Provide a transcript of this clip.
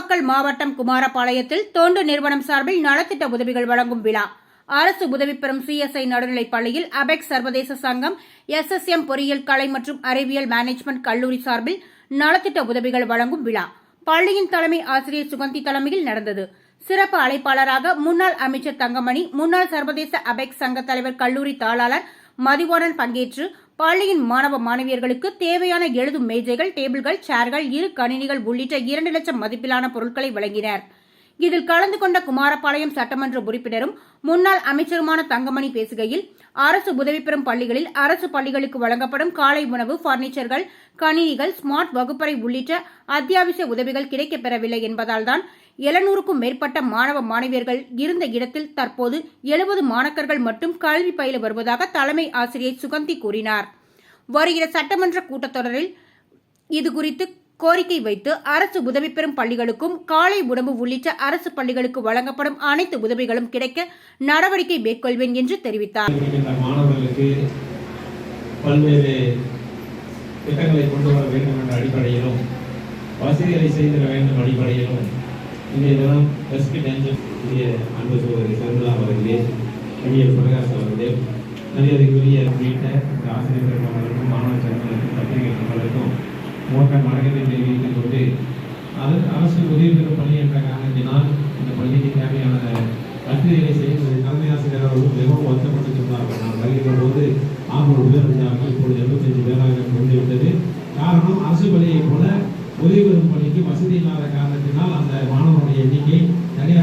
நாமக்கல் மாவட்டம் குமாரபாளையத்தில் தோண்டு நிறுவனம் சார்பில் நலத்திட்ட உதவிகள் வழங்கும் விழா. அரசு உதவி பெறும் சிஎஸ்ஐ நடுநிலைப் பள்ளியில் அபெக்ஸ் சர்வதேச சங்கம் எஸ்எஸ்எம் பொறியியல் கலை மற்றும் அறிவியல் மேனேஜ்மெண்ட் கல்லூரி சார்பில் நலத்திட்ட உதவிகள் வழங்கும் விழா. பள்ளியின் தலைமை ஆசிரியர் சுகந்தி தலைமையில் நடந்தது. சிறப்பு அழைப்பாளராக முன்னாள் அமைச்சர் தங்கமணி முன்னாள் சர்வதேச அபெக்ஸ் சங்க தலைவர் கல்லூரி தாளாளர் மதிவாணன் பங்கேற்று பள்ளியின் மாணவ மாணவியர்களுக்கு தேவையான எழுதும் மேஜைகள் டேபிள்கள் சேர்கள் இரு கணினிகள் உள்ளிட்ட இரண்டு லட்சம் மதிப்பிலான பொருட்களை வழங்கினர். இதில் கலந்து கொண்ட குமாரபாளையம் சட்டமன்ற உறுப்பினரும் முன்னாள் அமைச்சருமான தங்கமணி பேசுகையில் அரசு உதவி பெறும் பள்ளிகளில் அரசு பள்ளிகளுக்கு வழங்கப்படும் காலை உணவு பர்னிச்சர்கள் கணினிகள் ஸ்மார்ட் வகுப்பறை உள்ளிட்ட அத்தியாவசிய உதவிகள் கிடைக்கப் பெறவில்லை என்பதால்தான் எழுநூறுக்கும் மேற்பட்ட மாணவ மாணவியர்கள் இருந்த இடத்தில் தற்போது எழுபது மாணக்கர்கள் மட்டும் கல்வி பயில வருவதாக தலைமை ஆசிரியர் சுகந்தி கூறினார். வருகிற சட்டமன்ற கூட்டத்தொடரில் இதுகுறித்து கோரிக்கை வைத்து அரசு உதவி பெறும் பள்ளிகளுக்கும் காலை உணவு உள்ளிட்ட அரசு பள்ளிகளுக்கு வழங்கப்படும் அனைத்து உதவிகளும் கிடைக்க நடவடிக்கை மேற்கொள்வேன் என்று தெரிவித்தார். மாணவர்களுக்கு பல்வேறு திட்டங்களை கொண்டு வர வேண்டும் என்ற அடிப்படையிலும் வசதிகளை செய்திட வேண்டும் அடிப்படையிலும் இன்றைய தினம் எஸ்பி டென்ஷன் அன்பு சோதரி சர்மிளா அவர்களே எம்எல் பிரகாஷ் அவர்களே மரியாதைக்குரிய உள்ளிட்ட இந்த மாணவர்கள் சார்பாக வணக்கத்தை தெரிவித்துக் கொண்டு அது அரசு உதவி பெறும் பணி என்ற காரணத்தினால் இந்த பள்ளிக்கு தேவையான கட்டுரைகளை செய்வதில் தலைமை ஆசிரியர் அவர்கள் மிகவும் வருத்தப்பட்டு சொன்னார்கள். நான் வருகிற போது ஆறுநூறு பேர் இருந்தார்கள் இப்பொழுது எழுபத்தஞ்சு பேராக குறைந்துவிட்டது காரணம் அரசு பள்ளியை போல உதவி பெறும் பணிக்கு வசதி இல்லாத காரணத்தினால் அந்த மாணவருடைய எண்ணிக்கை தனியார்